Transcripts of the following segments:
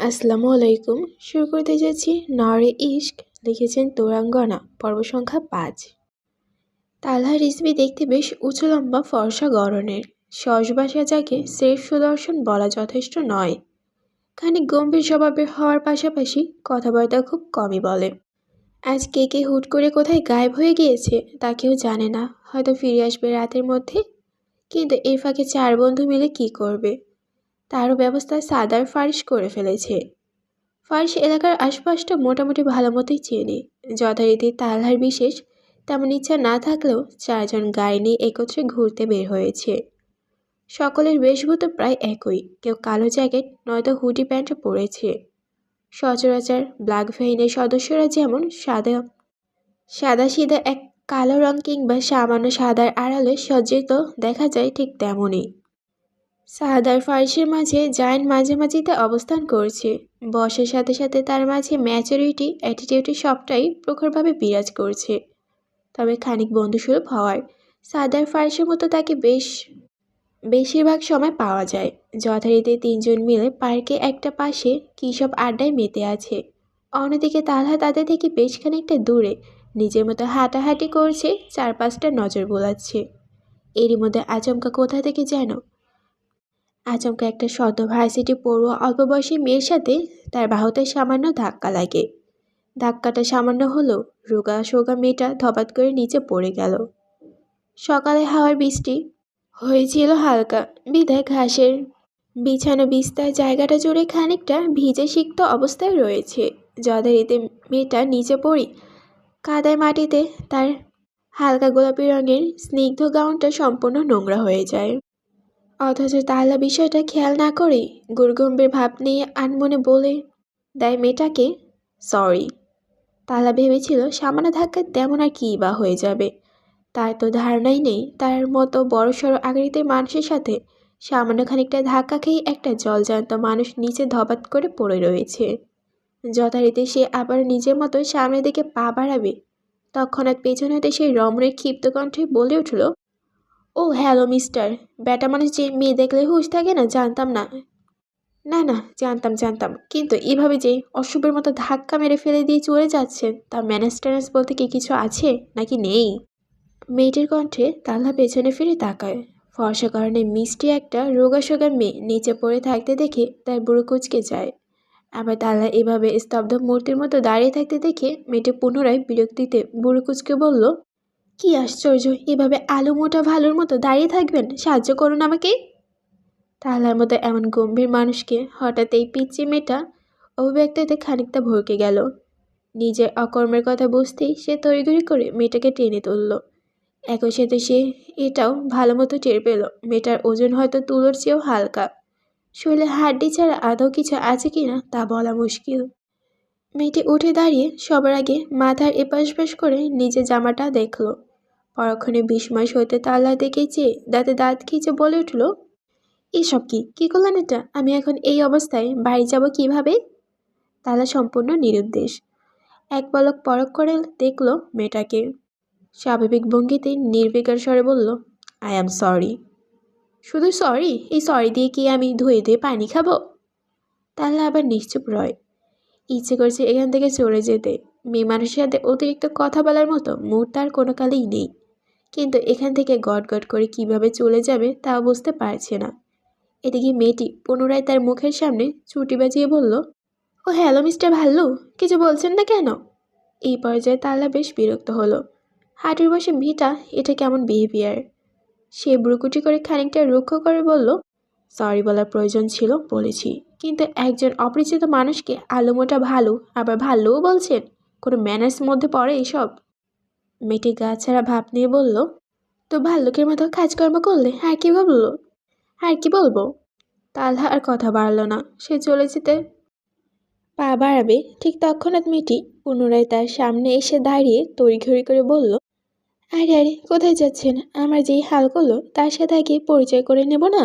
আসসালামু আলাইকুম। শুরু করতে যাচ্ছি নরে ইশক, লিখেছেন তোরাঙ্গনা, পর্ব সংখ্যা পাঁচ। তালহা রিসবি দেখতে বেশ উঁচু লম্বা ফর্সা গড়নের। সসবাসা যাকে সেফ সুদর্শন বলা যথেষ্ট নয়। খানিক গম্ভীর স্বভাবের হওয়ার পাশাপাশি কথাবার্তা খুব কমই বলে। আজ কে কে হুট করে কোথায় গায়েব হয়ে গিয়েছে, তা কেউ জানে না। হয়তো ফিরে আসবে রাতের মধ্যে। কিন্তু এর ফাঁকে চার বন্ধু মিলে কি করবে? তারও ব্যবস্থা সাদার ফারিশ করে ফেলেছে। ফারিশ এলাকার আশপাশটা মোটামুটি ভালো মতোই চেনে। যথারীতি তালহার বিশেষ তেমন ইচ্ছা না থাকলেও চারজন গাড়ি নিয়ে একত্রে ঘুরতে বের হয়েছে। সকলের বেশভূত প্রায় একই। কেউ কালো জ্যাকেট, নয়তো হুডি প্যান্ট পরেছে। সচরাচর ব্ল্যাক ভেইনের সদস্যরা যেমন সাদা সাদা সিধা এক কালো রং কিংবা সামান্য সাদার আড়ালে সজ্জিত দেখা যায় ঠিক তেমনই। সাদার ফারিসের মাঝে মাঝামাঝিতে অবস্থান করছে। বয়সের সাথে সাথে তার মাঝে ম্যাচুরিটি অ্যাটিটিউডটি সবটাই প্রখরভাবে বিরাজ করছে। তবে খানিক বন্ধুসুলভ হওয়ার সাদার ফারিসের মতো তাকে বেশ, বেশিরভাগ সময় পাওয়া যায়। যথারীতি তিনজন মিলে পার্কে একটা পাশে কী সব আড্ডায় মেতে আছে। অন্যদিকে তালহা তাদের থেকে বেশ খানিকটা দূরে। নিজের মতো হাঁটাহাঁটি করছে চারপাশটা নজর বোলাচ্ছে। এরই মধ্যে আচমকা কোথা থেকে যেন আচমকা একটা সদ্য ভার্সিটি পড়ুয়া অল্প বয়সী মেয়ের সাথে তার বাহুতে সামান্য ধাক্কা লাগে। ধাক্কাটা সামান্য হলেও রোগা সোগা মেয়েটা ধপাত করে নিচে পড়ে গেল। সকালে হাওয়ার বৃষ্টি হয়েছিল হালকা বিধায় ঘাসের। বিছানো বিস্তার জায়গাটা জুড়ে খানিকটা ভিজে সিক্ত অবস্থায় রয়েছে। যথারীতি মেয়েটা নিচে পড়ি কাদায় মাটিতে, তার হালকা গোলাপি রঙের স্নিগ্ধ গাউনটা সম্পূর্ণ নোংরা হয়ে যায়। অথচ তাহলা বিষয়টা খেয়াল না করেই গুরগম্ভীর ভাব নিয়ে আনমনে বলে, দেয় মেয়েটাকে? সরি তাহলা ভেবেছিল সামান্য ধাক্কা তেমন আর কী বা হয়ে যাবে। তার তো ধারণাই নেই, তার মতো বড়সড় আকৃতির মানুষের সাথে সামান্য খানিকটা ধাক্কা খেয়ে একটা জলজান্ত মানুষ নিচে ধপাত করে পড়ে রয়েছে। যথারীতি সে আবার নিজের মতো সামনের দিকে পা বাড়াবে তৎক্ষণাৎ পেছনে হতে সেই রমণের ক্ষিপ্ত কণ্ঠে বলে উঠল ও, হ্যালো মিস্টার। ব্যাটা মানুষ যে মেয়ে দেখলে হুশ থাকে না, জানতাম না। না না, জানতাম জানতাম। কিন্তু এভাবে যে অশুভের মতো ধাক্কা মেরে ফেলে দিয়ে চলে যাচ্ছেন তার ম্যানেজ ট্যানেজ বলতে কি কিছু আছে, নাকি নেই? মেয়েটির কণ্ঠে তাল্লা পেছনে ফিরে তাকায়। ফর্সা কারণে মিষ্টি একটা রোগাসোগা মেয়ে নিচে পড়ে থাকতে দেখে তার বুড়ো কুচকে যায়। আবার তাল্লা এভাবে স্তব্ধ মূর্তির মতো দাঁড়িয়ে থাকতে দেখে মেয়েটি পুনরায় বিরক্তিতে বুড়ো কুচকে বলল কি আশ্চর্য, এভাবে আলু মোটা ভালোর মতো দাঁড়িয়ে থাকবেন? সাহায্য করুন আমাকে। তাহলার মতো এমন গম্ভীর মানুষকে হঠাৎ এই পিচ্ছি মেয়েটা অভিব্যক্তিতে খানিকটা ভরকে গেল। নিজের অকর্মের কথা বুঝতেই সে তড়িঘড়ি করে মেয়েটাকে টেনে তুলল। একই সাথে সে এটাও ভালো মতো টের পেল। মেয়েটার ওজন হয়তো তুলোর চেয়েও হালকা। শরীরে হাড্ডি ছাড়া আদৌ কিছু আছে কি না তা বলা মুশকিল। মেয়েটি উঠে দাঁড়িয়ে সবার আগে মাথার এপাশ পাশ করে নিজের জামাটা দেখল। পরক্ষণে বিস্ময় সইতে তাল্লা দেখে চেয়ে দাঁতে দাঁত খিচে বলে উঠল, এসব কি? কী করলেন এটা? আমি এখন এই অবস্থায় বাড়ি যাব কীভাবে? তালা সম্পূর্ণ নিরুদ্দেশ। এক পলক পরক করে দেখল মেয়েটাকে। স্বাভাবিক ভঙ্গিতে নির্বিকার স্বরে বলল আই অ্যাম সরি শুধু সরি এই সরি দিয়ে কি আমি ধুয়ে ধুয়ে পানি খাব? তাহলে আবার নিশ্চুপ রয়। ইচ্ছে করছে এখান থেকে চলে যেতে। মেয়ে মানুষের সাথে অতিরিক্ত কথা বলার মতো মুড তার কোনো কালেই নেই। কিন্তু এখান থেকে গট গট করে কীভাবে চলে যাবে তা বুঝতে পারছে না। এদিকে মেয়েটি পুনরায় তার মুখের সামনে চুটি বাজিয়ে বলল, ও হ্যালো, মিস্টার ভাল্লু, কিছু বলছেন না কেন? এই পর্যায়ে তাল্লা বেশ বিরক্ত হলো। হাঁটুর বসে ভিটা এটা কেমন বিহেভিয়ার সে ব্রুকুটি করে খানিকটা রুক্ষ করে বলল সরি বলার প্রয়োজন ছিল, বলেছি। কিন্তু একজন অপরিচিত মানুষকে আলুমোটা ভালো, আবার ভালোও বলছেন? কোনো ম্যানার্স মধ্যে পড়ে এসব? মেয়েটি গা ছাড়া ভাব নিয়ে বলল, তো ভাল্লুকের মতো কাজকর্ম করলে আর কি বলল আর কি বলব? তালহা আর কথা বাড়ল না, সে চলে যেতে পা বাড়াবে। ঠিক তৎক্ষণাৎ মেয়েটি পুনরায় তার সামনে এসে দাঁড়িয়ে তড়িঘড়ি করে বলল, আরে আরে, কোথায় যাচ্ছেন? আমার যেই হাল করল, তার সাথে আগে পরিচয় করে নেব না?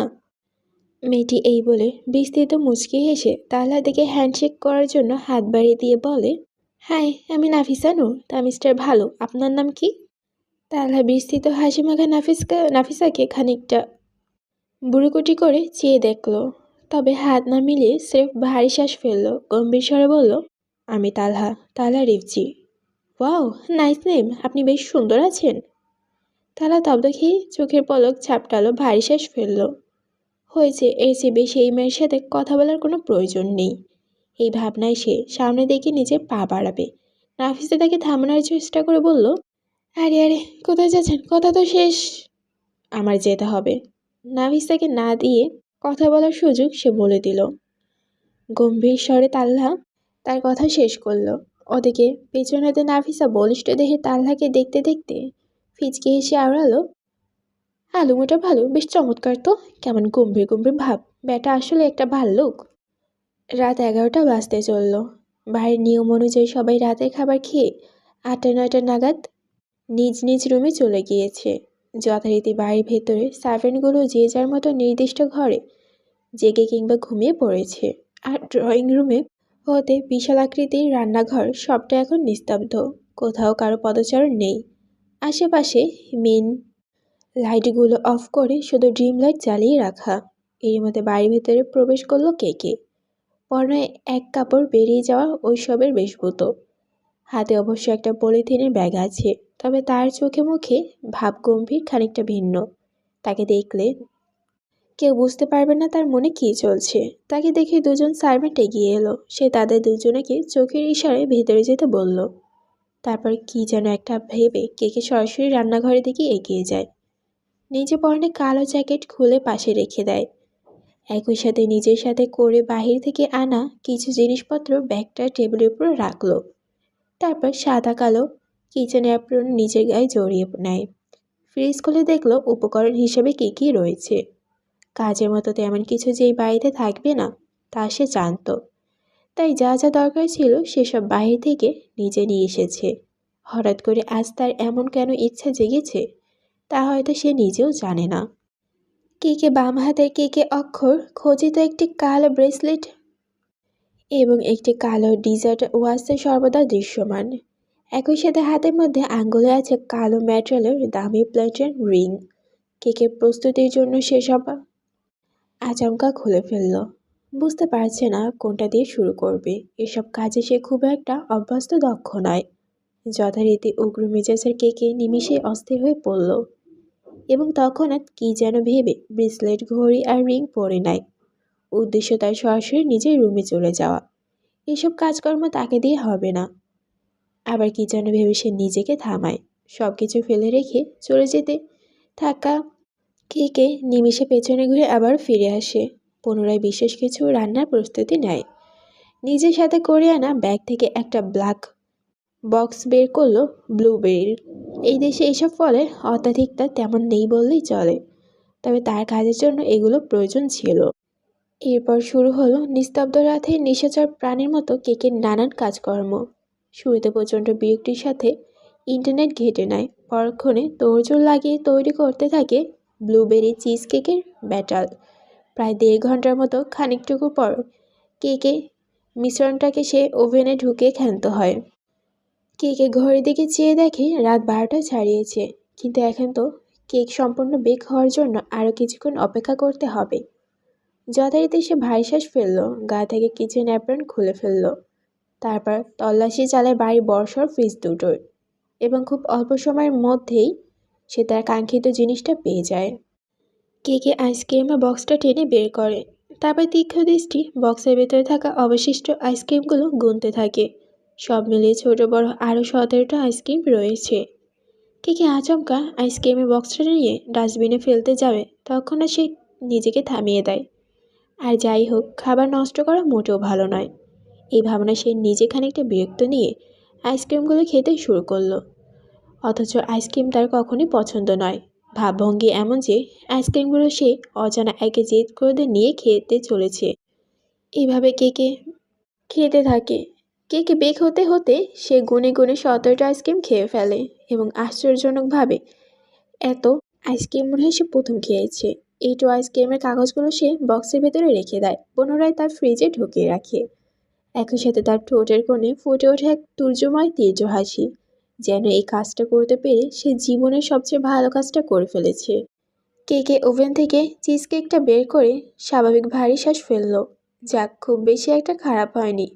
মেয়েটি এই বলে বিস্তৃত মুচকি হেসে তাহলা দিকে হ্যান্ডশেক করার জন্য হাত বাড়িয়ে দিয়ে বলে হাই আমি নাফিসা নূর তা মিস্টার ভালো আপনার নাম কি? তাহলা বিস্তৃত হাসি মাখা নাফিসকা নাফিসাকে খানিকটা বুড়োকুটি করে চেয়ে দেখল। তবে হাত না মিলিয়ে স্রেফ ভারী শ্বাস ফেলল গম্ভীর স্বরে বলল আমি Talha Talha Rifzi. Wow nice name আপনি বেশ সুন্দর আছেন। তালা তব দেখি চোখের পলক ছাপটালো ভারী শ্বাস ফেলল। হয়েছে এর চেয়ে বেশি এই মেয়ের সাথে কথা বলার কোনো প্রয়োজন নেই। এই ভাবনায় সে সামনে দেখে নিজের পা বাড়াবে। নাফিসা তাকে থামানোর চেষ্টা করে বলল, আরে আরে, কোথায় যাচ্ছেন? কথা তো শেষ। আমার যেতে হবে। নাফিসাকে না দিয়ে কথা বলার সুযোগ সে বলে দিল। গম্ভীর স্বরে তাল্লা তার কথা শেষ করল। ওদিকে পেছনেতে নাফিসা বলিষ্ঠ দেহে তাল্লাকে দেখতে দেখতে ফিচকে হেসে আওড়ালো, আলুমোটা ভালো, বেশ চমৎকার তো। কেমন গম্ভীর গম্ভীর ভাব। ব্যাটা আসলে একটা ভাল্লুক। রাত এগারোটা বাজতে চলল। বাড়ির নিয়ম অনুযায়ী সবাই রাতের খাবার খেয়ে আটটা নয়টা নাগাদ নিজ নিজ রুমে চলে গিয়েছে। যথারীতি বাড়ির ভেতরে সার্ভেন্টগুলো যে যার মতো নির্দিষ্ট ঘরে জেগে কিংবা ঘুমিয়ে পড়েছে। আর ড্রয়িং রুমে হতে বিশাল আকৃতির রান্নাঘর সবটা এখন নিস্তব্ধ। কোথাও কারও পদচারণ নেই। আশেপাশে মেন লাইটগুলো অফ করে শুধু ড্রিম লাইট জ্বালিয়ে রাখা। এর মধ্যে বাড়ির ভেতরে প্রবেশ করল কে কে? পরনে এক কাপড় বেরিয়ে যাওয়া ওইসবের বেশভূত। হাতে অবশ্য একটা পলিথিনের ব্যাগ আছে, তবে তার চোখে মুখে ভাব গম্ভীর, খানিকটা ভিন্ন। তাকে দেখলে কেউ বুঝতে পারবে না তার মনে কী চলছে। তাকে দেখে দুজন সার্ভেন্ট এগিয়ে এলো। সে তাদের দুজনকে চোখের ইশারায় ভেতরে যেতে বলল। তারপর কি যেন একটা ভেবে কেকে সরাসরি রান্নাঘরের দিকে এগিয়ে যায়। নিজে পরনে কালো জ্যাকেট খুলে পাশে রেখে দেয়। একই সাথে নিজের সাথে করে বাহির থেকে আনা কিছু জিনিসপত্র ব্যাগটা টেবিলের উপর রাখল। তারপর সাদা কালো কিচেন অ্যাপ্রন নিজের গায়ে জড়িয়ে নেয়। ফ্রিজ খুলে দেখল উপকরণ হিসেবে কী কী রয়েছে। কাজের মতো তেমন কিছু যেই বাড়িতে থাকবে না, তা সে জানত। তাই যা যা দরকার ছিল সেসব বাইরে থেকে নিজে নিয়ে এসেছে। হঠাৎ করে আজ তার এমন কেন ইচ্ছা জেগেছে, তা হয়তো সে নিজেও জানে না। কে কে বাম হাতের কে কে অক্ষর খচিত একটি কালো ব্রেসলেট এবং একটি কালো ডিজার্ট ওয়াচে সর্বদা দৃশ্যমান। একই সাথে হাতের মধ্যে আঙ্গুলে আছে কালো ম্যাটেরিয়ালের দামি প্লেটের রিং। কেকের প্রস্তুতির জন্য সেসব আচমকা খুলে ফেলল। বুঝতে পারছে না কোনটা দিয়ে শুরু করবে। এসব কাজে সে খুব একটা অভ্যস্ত দক্ষ নয়। যথারীতি উগ্র মেজাজের কেকে নিমিষে অস্থির হয়ে পড়ল। এবং তখন আর কী যেন ভেবে ব্রেসলেট, ঘড়ি আর রিং পরে নেয় উদ্দেশ্য তার সরাসরি নিজের রুমে চলে যাওয়া। এসব কাজকর্ম তাকে দিয়ে হবে না। আবার কী যেন ভেবে সে নিজেকে থামায়। সব কিছু ফেলে রেখে চলে যেতে থাকা কেকে নিমিষে পেছনে ঘুরে আবার ফিরে আসে। পুনরায় বিশেষ কিছু রান্নার প্রস্তুতি নেয়। নিজের সাথে করে আনা ব্যাগ থেকে একটা ব্ল্যাক বক্স বের করল ব্লুবেরির। এই দেশে এইসব ফলের অত্যাধিকতা তেমন নেই বললেই চলে। তবে তার কাজের জন্য এগুলো প্রয়োজন ছিল। এরপর শুরু হলো নিস্তব্ধ রাতে নিশাচর প্রাণীর মতো কেকের নানান কাজকর্ম। শুরুতে প্রচণ্ড বিরক্তির সাথে ইন্টারনেট ঘেটে নেয়। পরক্ষণে তোড়জোড় লাগিয়ে তৈরি করতে থাকে ব্লুবেরি চিজ কেকের ব্যাটাল। প্রায় দেড় ঘণ্টার মতো খানিকটুকু পর কেকে মিশ্রণটাকে সে ওভেনে ঢুকে ক্ষান্ত হয়। কেকে ঘড়ির দিকে চেয়ে দেখে রাত বারোটা ছাড়িয়েছে। কিন্তু এখন তো কেক সম্পূর্ণ বেক হওয়ার জন্য আরও কিছুক্ষণ অপেক্ষা করতে হবে। যথারীতি সে ভারী শ্বাস ফেলল, গা থেকে কিচেন অ্যাপ্রন খুলে ফেলল। তারপর তল্লাশি চালায় বাড়ির বর্ষর ফ্রিজ দুটোর। এবং খুব অল্প সময়ের মধ্যেই সে তার কাঙ্ক্ষিত জিনিসটা পেয়ে যায়। কেকে আইসক্রিমের বক্সটা টেনে বের করে। তারপর তীক্ষ্ণ দৃষ্টি বক্সের ভেতরে থাকা অবশিষ্ট আইসক্রিমগুলো গুনতে থাকে। সব মিলিয়ে ছোট বড় আরও সতেরোটা আইসক্রিম রয়েছে। কে কে আচমকা আইসক্রিমের বক্সটা নিয়ে ডাস্টবিনে ফেলতে যাবে, তখন সে নিজেকে থামিয়ে দেয়। আর যাই হোক, খাবার নষ্ট করা মোটেও ভালো নয়। এই ভাবনা সে নিজে খানিকটা বিরক্ত নিয়ে আইসক্রিমগুলো খেতে শুরু করল। অথচ আইসক্রিম তার কখনই পছন্দ নয়। ভাবভঙ্গি এমন যে আইসক্রিমগুলো সে অজানা একে জেদ করে নিয়ে খেতে চলেছে। এইভাবে কে কে খেতে থাকে কেকে বেক হতে হতে সে গুনে গুনে সতেরোটা আইসক্রিম খেয়ে ফেলে এবং আশ্চর্যজনকভাবে এত আইসক্রিম মনে হয় সে প্রথম খেয়েছে। এই টু আইসক্রিমের কাগজগুলো সে বক্সের ভেতরে রেখে দেয়, পুনরায় তার ফ্রিজে ঢুকিয়ে রাখে। একই সাথে তার ঠোঁটের কোণে ফুটে ওঠে এক তুর্যময় তীর্য হাসি যেন এই কাজটা করতে পেরে সে জীবনের সবচেয়ে ভালো কাজটা করে ফেলেছে। কেকে ওভেন থেকে চিজ কেকটা বের করে স্বাভাবিক ভারী শ্বাস ফেলল যাক খুব বেশি একটা খারাপ হয়নি।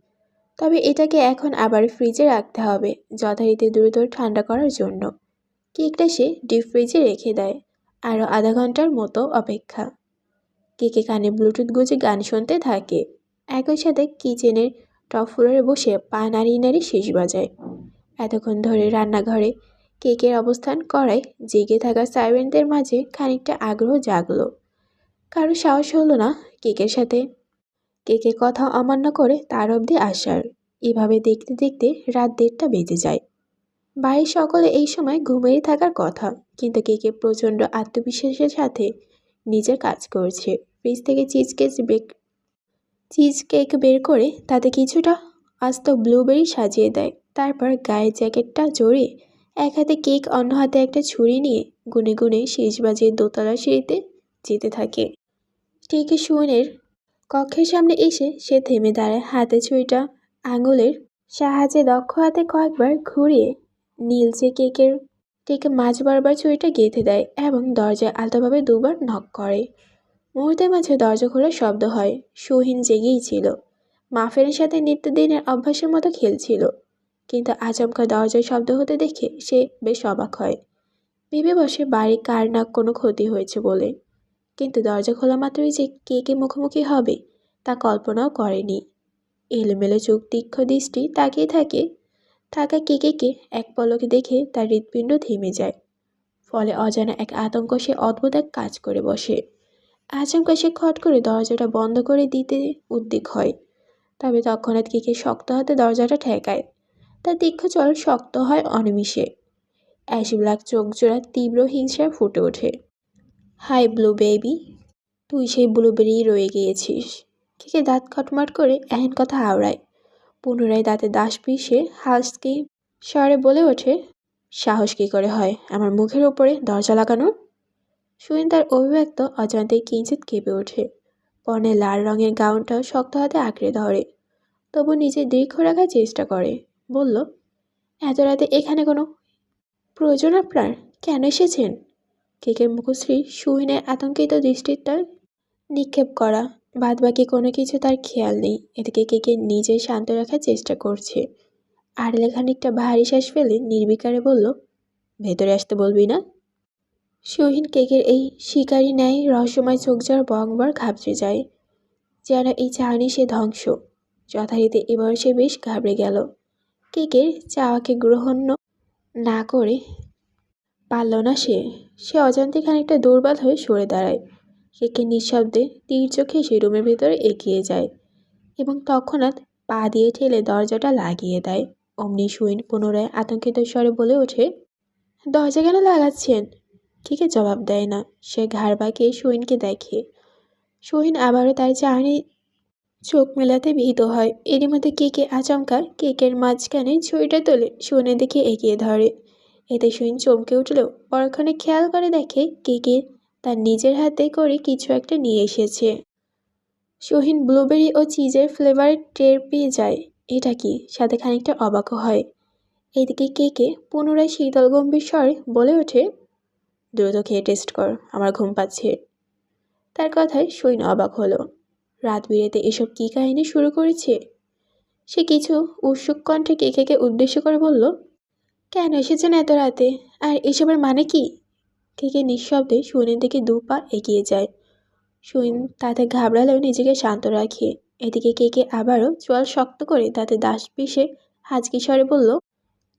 তবে এটাকে এখন আবার ফ্রিজে রাখতে হবে, যথারীতি দ্রুত ঠান্ডা করার জন্য। কেকটা সে ডিপ ফ্রিজে রেখে দেয়, আরও আধা ঘণ্টার মতো অপেক্ষা। কেকে কানে ব্লুটুথ গুজে গান শুনতে থাকে। একই সাথে কিচেনের টপ ফ্লোরে বসে পা নাড়িয়ে নাড়িয়ে শেষ বাজায়। এতক্ষণ ধরে রান্নাঘরে কেকের অবস্থান করায় জেগে থাকা সার্ভেন্টদের মাঝে খানিকটা আগ্রহ জাগলো। কারও সাহস হলো না কেকের সাথে কেকের কথা অমান্য করে তার অবধি আসার। এভাবে দেখতে দেখতে রাত দেড়টা বেজে যায়। বাড়ির সকলে এই সময় ঘুমিয়ে থাকার কথা, কিন্তু কেকে প্রচণ্ড আত্মবিশ্বাসের সাথে নিজের কাজ করছে। ফ্রিজ থেকে cheese cake bake, cheese cake বের করে তাতে কিছুটা আস্ত ব্লুবেরি সাজিয়ে দেয়। তারপর গায়ের জ্যাকেটটা জড়িয়ে এক হাতে কেক, অন্য হাতে একটা ছুরি নিয়ে গুনে গুনে শেষ বাজিয়ে দোতলা সিঁড়িতে যেতে থাকে। ঠিক সুইনের কক্ষের সামনে এসে সে থেমে দাঁড়ায় হাতে ছুরিটা আঙুলের সাহায্যে দক্ষ হাতে কয়েকবার ঘুরিয়ে নীলচে কেকের ঠিক মাঝ বারবার ছুরিটা গেঁথে দেয় এবং দরজায় আলতোভাবে দুবার নক করে। মুহূর্তের মাঝে দরজা খোলার শব্দ হয়। সুহীন জেগেই ছিল। মাফের সাথে নিত্যদিনের অভ্যাসের মতো খেলছিল। কিন্তু আচমকা দরজায় শব্দ হতে দেখে সে বেশ অবাক হয়। ভেবে বসে বাড়ি কার না কোনো ক্ষতি হয়েছে বলে। কিন্তু দরজা খোলা মাত্রই যে কে কে মুখোমুখি হবে, তা কল্পনাও করেনি। এলোমেলো চোখ, তীক্ষ্ণ দৃষ্টি তাকিয়ে থাকে। থাকা কেকেকে এক পলকে দেখে তার হৃৎপিণ্ড থেমে যায়। ফলে অজানা এক আতঙ্ক সে অদ্ভুত এক কাজ করে বসে। আচমকা সে খট করে দরজাটা বন্ধ করে দিতে উদ্বিগ হয়। তবে তৎক্ষণাৎ কেকে শক্ত হাতে দরজাটা ঠেকায়। তার তীক্ষ্ণ চল শক্ত হয় অনিমিষে। অ্যাশ ব্ল্যাক চোখ জোড়া তীব্র হিংসায় ফুটে ওঠে। হাই ব্লু বেবি, তুই সেই ব্লুবেরি রয়ে গিয়েছিস। কেকে দাঁত খটমাট করে এহেন কথা আওড়ায় পুনরায় দাঁতে দাস পিষে হাসকি স্বরে বলে ওঠে, সাহস কী করে হয় আমার মুখের ওপরে দরজা লাগানোর সুইন তার অভিব্যক্ত অজান্তে কিঞ্চিত কেঁপে ওঠে। পর্নে লাল রঙের গাউনটা শক্ত হাতে আঁকড়ে ধরে। তবু নিজে দীর্ঘ রাখার চেষ্টা করে। বলল, এত রাতে এখানে কোনো প্রয়োজন আপনার? কেন এসেছেন? কেকের মুখশ্রী সুইনের আতঙ্কিত দৃষ্টিটা নিক্ষেপ করা। বাদ বাকি কোনো কিছু তার খেয়াল নেই। এদিকে কেকে নিজে শান্ত রাখার চেষ্টা করছে। আড়লে খানিকটা ভারী শ্বাস ফেলে নির্বিকারে বলল, ভেতরে আসতে বলবি না? সুহিন কেকের এই শিকারি ন্যায় রহস্যময় চোখ যাওয়ার বংবার ঘাবড়ে যায়। যেন এই চাহনি সে ধ্বংস। যথারীতি এবার সে বেশ ঘাবড়ে গেল। কেকের চাওয়াকে গ্রহণ না করে পারল না সে। সে অজান্তে খানিকটা দুর্বল হয়ে সরে দাঁড়ায়। কেকে নিঃশব্দে তীর চোখে সে রুমের ভেতরে এগিয়ে যায় এবং তৎক্ষণাৎ পা দিয়ে ঠেলে দরজাটা লাগিয়ে দেয়। অমনি সুইন পুনরায় আতঙ্কিত স্বরে বলে ওঠে, দরজা কেন লাগাচ্ছেন? কেকে জবাব দেয় না। সে ঘাড় বাঁকিয়ে সুইনকে দেখে। সুইন আবারও তার চাহনি চোখ মেলাতে ভীত হয়। এরই মধ্যে কেকে আচমকা কেকের মাঝখানে ছুরিটা তোলে সুইনের দিকে এগিয়ে ধরে। এতে সুইন চমকে উঠলেও পরক্ষণে খেয়াল করে দেখে কে কে তার নিজের হাতে করে কিছু একটা নিয়ে এসেছে। সোহিন ব্লুবেরি ও চিজের ফ্লেভার টের পেয়ে যায়। এটা কি? সাথে খানিকটা অবাকও হয়। এদিকে কেকে পুনরায় শীতল গম্ভীর স্বরে বলে ওঠে, দ্রুত খেয়ে টেস্ট কর, আমার ঘুম পাচ্ছে। তার কথায় সৈন্য অবাক হলো। রাত বিরেতে এসব কী কাহিনী শুরু করেছে? সে কিছু উৎসুক কণ্ঠে কেকেকে উদ্দেশ্য করে বলল কেন এসেছেন এত রাতে? আর এসবের মানে কি? কেকে নিঃশব্দে সুইনের দিকে দু পা এগিয়ে যায়। সুইন তাতে ঘাবড়ালেও নিজেকে শান্ত রাখে। এদিকে কেকে আবারও চোয়াল শক্ত করে তাতে দাস পিষে হাজকি স্বরে বলল,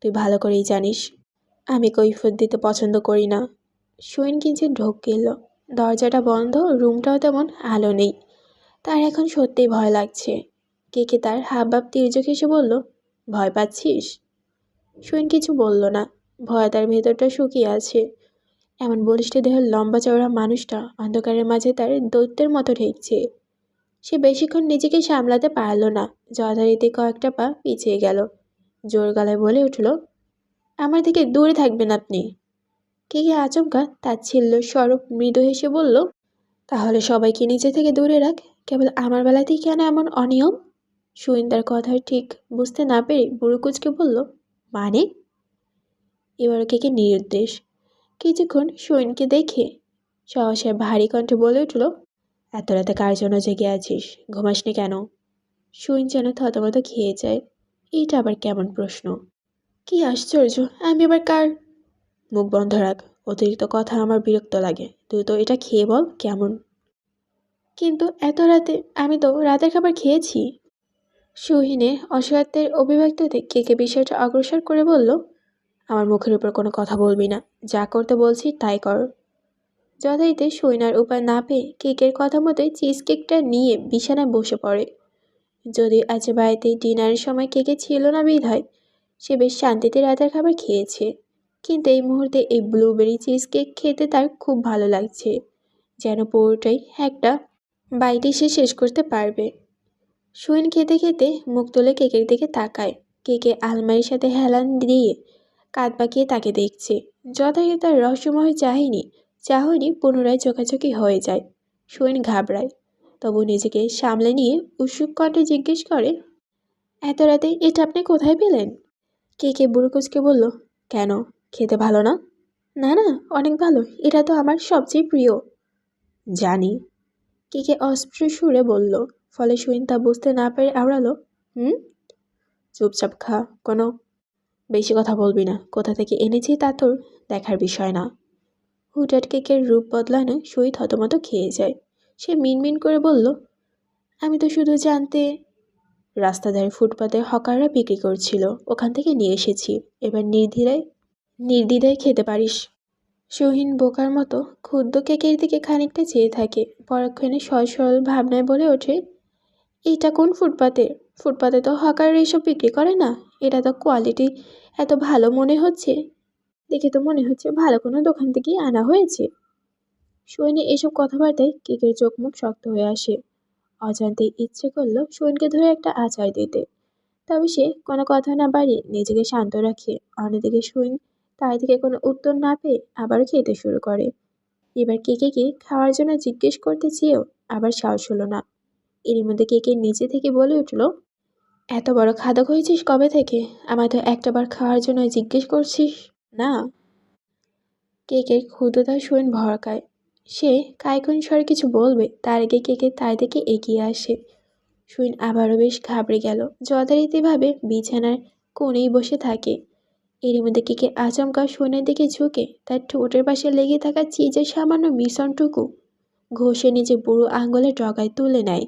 তুই ভালো করেই জানিস, আমি কৈফত দিতে পছন্দ করি না। সুইন কিঞ্চিত ঢোক গেল। দরজাটা বন্ধ, রুমটাও তেমন আলো নেই। তার এখন সত্যিই ভয় লাগছে। কেকে তার হাবভাব তির্যক এসে বলল, ভয় পাচ্ছিস? সুইন কিছু বলল না। ভয় তার ভেতরটা শুকিয়ে আছে। এমন বলিষ্ঠ দেহের লম্বা চওড়া মানুষটা অন্ধকারের মাঝে তার দৈত্যের মতো ঠেকছে। সে বেশিক্ষণ নিজেকে সামলাতে পারল না। যথারীতি কয়েকটা পা পিছিয়ে গেল। জোর গলায় বলে উঠল, আমার থেকে দূরে থাকবেন আপনি। কে কে আচমকা তার ছিল্ল স্বরূপ মৃদু হেসে বলল, তাহলে সবাইকে নিজে থেকে দূরে রাখ। কেবল আমার বেলাতেই কেন এমন অনিয়ম? সুইন্দার কথা ঠিক বুঝতে না পেরে বুড়ুকুচকে বলল মানে? এবার কে কে নিরুদ্দেশ? কিছুক্ষণ সৈনকে দেখে সহসা ভারী কণ্ঠে বলে উঠল, এত রাতে কার জন্য জেগে আছিস? ঘুমাসনি কেন? সুইন যেন থতমত খেয়ে যায় এইটা আবার কেমন প্রশ্ন? কি আশ্চর্য! আমি আবার কার? মুখ বন্ধ রাখ, অতিরিক্ত কথা আমার বিরক্ত লাগে। তুই তো এটা খেয়ে বল, কেমন? কিন্তু এত রাতে আমি তো রাতের খাবার খেয়েছি। সুহিনের অসহায়ত্বের অভিব্যক্তিতে কেকে বিষয়টা অগ্রসর করে বলল, আমার মুখের উপর কোনো কথা বলবি না, যা করতে বলছি তাই কর। যথাইতে সৈনার উপায় না পেয়ে কেকের কথা মতোই চিজ কেকটা নিয়ে বিছানায় বসে পড়ে। যদি আজ বাড়িতে ডিনারের সময় কেকে ছিল না বিধায়, সে বেশ শান্তিতে রাতের খাবার খেয়েছে। কিন্তু এই মুহূর্তে এই ব্লুবেরি চিজ কেক খেতে তার খুব ভালো লাগছে, যেন পুরোটাই একটা বাইটে সে শেষ করতে পারবে। সুইন খেতে খেতে মুখ তুলে কেকের দিকে তাকায়। কেকে আলমারির সাথে হেলান দিয়ে কাঁধ পাকিয়ে তাকে দেখছে। যথাযথ তার রহস্যময় চাহিনি, চাহনি পুনরায় চোখাচোখি হয়ে যায়। সুইন ঘাবড়ায়, তবু নিজেকে সামলে নিয়ে উৎসুক কণ্ঠে জিজ্ঞেস করে, এত রাতে এটা আপনি কোথায় পেলেন? কে কে বুড়ো কুচকে বলল, কেন, খেতে ভালো না? না না, অনেক ভালো, এটা তো আমার সবচেয়ে প্রিয়। জানি। কে কে অস্পৃশ্য সুরে বলল ফলে সুইন তা বুঝতে না পেরে আওড়ালো, হুম? চুপচাপ খা, কোনো বেশি কথা বলবি না। কোথা থেকে এনেছি তা তোর দেখার বিষয় না। হুটাট কেকের রূপ বদলানো সুই থতমত খেয়ে যায়। সে মিনমিন করে বলল, আমি তো শুধু জানতে রাস্তা ধারে ফুটপাতে হকাররা বিক্রি করছিল, ওখান থেকে নিয়ে এসেছি। এবার নির্দ্বিধায় নির্দ্বিধায় খেতে পারিস? সহিন বোকার মতো ক্ষুদ্র কেকের দিকে খানিকটা চেয়ে থাকে। পরক্ষণে সরল ভাবনায় বলে ওঠে এইটা কোন ফুটপাতে? ফুটপাতে তো হকার এসব বিক্রি করে না। এটা তো কোয়ালিটি এত ভালো মনে হচ্ছে। দেখে তো মনে হচ্ছে ভালো কোনো দোকান থেকেই আনা হয়েছে। সৈনী এসব কথাবার্তায় কেকের চোখ মুখ শক্ত হয়ে আসে। অজান্তে ইচ্ছে করল সৈনকে ধরে একটা আচার দিতে। তবে সে কোনো কথা না বাড়িয়ে নিজেকে শান্ত রাখে। অন্যদিকে সৈন তাই থেকে কোনো উত্তর না পেয়ে আবারও খেতে শুরু করে। এবার কেকে কে খাওয়ার জন্য জিজ্ঞেস করতে চেয়েও আবার সাহস হলো না। এরই মধ্যে কেকে নিচে থেকে বলে উঠল, এত বড় খাদক হয়েছিস কবে থেকে? আমায় তো একটাবার খাওয়ার জন্য জিজ্ঞেস করছিস না? কেকের ক্ষুদ্রতা শুন ভরকায়, সে কায়কুন স্বরে কিছু বলবে, তার আগে কেকে তার দিকে এগিয়ে আসে? সুইন আবারও বেশ ঘাবড়ে গেল, যথারীতিভাবে বিছানার কোণেই বসে থাকে। এর মধ্যে কেকে আচমকা সুইনের দিকে ঝুঁকে, তার ঠোঁটের পাশে লেগে থাকা চিজের সামান্য মিশ্রণটুকু ঘষে নিজে বুড়ো আঙ্গুলে ডগায় তুলে নেয়।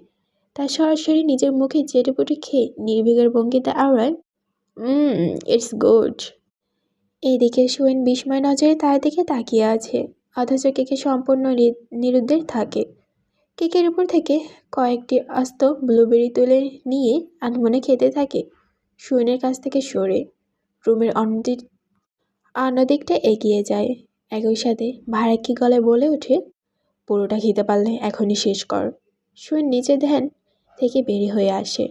তার সরাসরি নিজের মুখে চেটেপুটে খেয়ে নির্বিঘের ভঙ্গিতে আওড়ায় ইটস গুড এইদিকে সুইন বিস্ময় নজরে তার দিকে তাকিয়ে আছে, অথচ কেকে সম্পূর্ণ নিরুদ্দের থাকে। কেকের উপর থেকে কয়েকটি আস্ত ব্লুবেরি তুলে নিয়ে আনমনে খেতে থাকে সুইনের কাছ থেকে সরে। রুমের অন্যদিক, অন্যদিকটা এগিয়ে যায়, একই সাথে ভাড়াকি গলায় বলে ওঠে, পুরোটা খেতে পারলে এখনই শেষ কর। সুইন নিচে ধ্যান থেকে বেরিয়ে হয়ে আসে।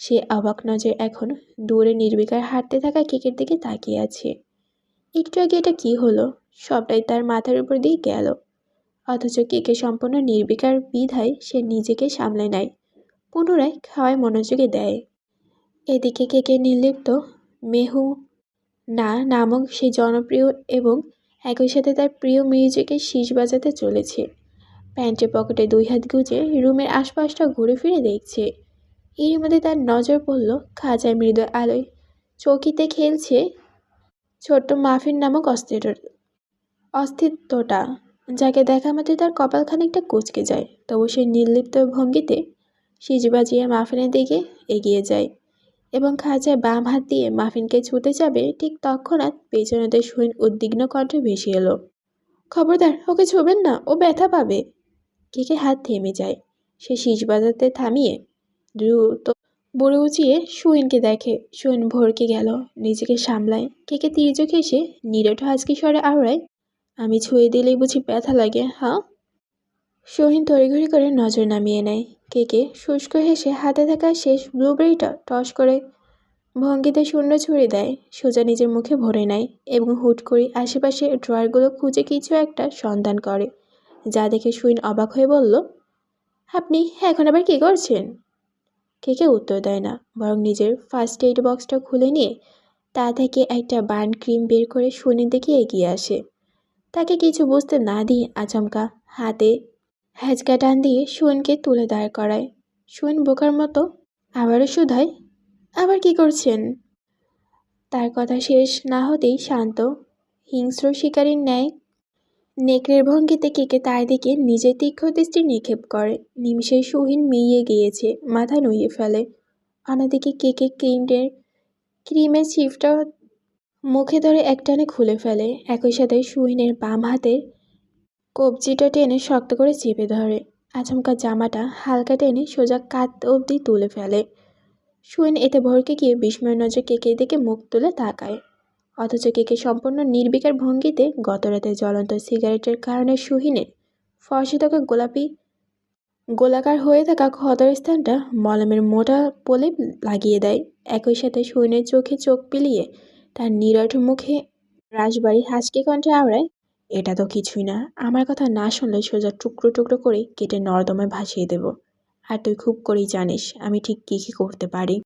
সে অবাক নজর এখন দূরে নির্বিকার হাঁটতে থাকা কেকের দিকে তাকিয়ে আছে। একটু আগে এটা কী হলো? সবটাই তার মাথার উপর দিয়ে গেল। অথচ কেকে সম্পূর্ণ নির্বিকার বিধায় সে নিজেকে সামলে নেয়, পুনরায় খাওয়ায় মনোযোগে দেয়। এদিকে কেকে নির্লিপ্ত মেহু না নামক সেই জনপ্রিয় এবং একই সাথে তার প্রিয় মিউজিকের শীষ বাজাতে চলেছে। প্যান্টের পকেটে দুই হাত গুজে রুমের আশপাশটা ঘুরে ফিরে দেখছে। এর মধ্যে তার নজর পড়ল খাঁচায় মৃদু আলোয়। চৌকিতে খেলছে ছোট্ট মাফিন নামক অস্থির অস্তিত্বটা যাকে দেখা মাত্রই তার কপাল খানিকটা কুচকে যায়। তবু সে নির্লিপ্ত ভঙ্গিতে সিজ বাজিয়ে মাফিনের দিকে এগিয়ে যায় এবং খাঁচায় বাম হাত দিয়ে মাফিনকে ছুতে যাবে ঠিক তৎক্ষণাৎ পেছনেতে সুইন উদ্বিগ্ন কণ্ঠে ভেসে এলো। খবরদার, ওকে ছুবেন না, ও ব্যথা পাবে। কেকে হাত থেমে যায়। সে শীষ বাজাতে থামিয়ে দ্রুত বুড়ো উঁচিয়ে সুইনকে দেখে। সুইন ভরকে গেল, নিজেকে সামলায়। কেকে তির্যক এসে নিরট হাজকি স্বরে আওড়ায়, আমি ছুঁয়ে দিলেই বুঝি ব্যথা লাগে হ্যাঁ সোহিন তড়িঘড়ি করে নজর নামিয়ে নেয়। কেকে শুষ্ক হেসে হাতে থাকা শেষ ব্লুবেরিটা টস করে ভঙ্গিতে শূন্য ছুঁড়ে দেয়। সোজা নিজের মুখে ভরে নেয় এবং হুট করে আশেপাশে ড্রয়ারগুলো খুঁজে কিছু একটা সন্ধান করে। যা দেখে সুইন অবাক হয়ে বলল, আপনি এখন আবার কী করছেন? কে কে উত্তর দেয় না, বরং নিজের ফার্স্ট এইড বক্সটা খুলে নিয়ে তা থেকে একটা বার্ন ক্রিম বের করে সুইনের দিকে এগিয়ে আসে। তাকে কিছু বুঝতে না দিয়ে আচমকা হাতে হ্যাচকা টান দিয়ে সুইনকে তুলে দাঁড় করায়। সুইন বোকার মতো আবারও শুধায়, আবার কি করছেন? তার কথা শেষ না হতেই শান্ত, হিংস্র শিকারীর ন্যায় নেকড়ের ভঙ্গিতে কেকে তার দিকে নিজের তীক্ষ্ণ দৃষ্টি নিক্ষেপ করে। নিমিষে সুহিন মেয়ে গিয়েছে, মাথা নুইয়ে ফেলে। অন্যদিকে কেকে ক্রিমের ক্রিমের চিপটা মুখে ধরে একটানে খুলে ফেলে। একই সাথে সুহিনের বাম হাতের কবজিটা টেনে শক্ত করে চেপে ধরে। আচমকা জামাটা হালকা টেনে সোজা কাত অবধি তুলে ফেলে। সুইন এতে ভরকে গিয়ে বিস্ময় নজর কেকের দিকে মুখ তুলে তাকায়। অথচ কেকে সম্পূর্ণ নির্বিকার ভঙ্গিতে গতরাতে জ্বলন্ত সিগারেটের কারণে সুহিনের ফর্সি ত্বকে গোলাপি গোলাকার হয়ে থাকা ক্ষতর স্থানটা মলমের মোটা প্রলেপ লাগিয়ে দেয়। একই সাথে সুহিনের চোখে চোখ পিলিয়ে তার নিরঠ মুখে রাশবাড়ি হাসকে কণ্ঠে আওড়ায়, এটা তো কিছুই না, আমার কথা না শুনলে সোজা টুকরো টুকরো করে কেটে নর্দমায় ভাসিয়ে দেব। আর তুই খুব করেই জানিস আমি ঠিক কী কী করতে পারি।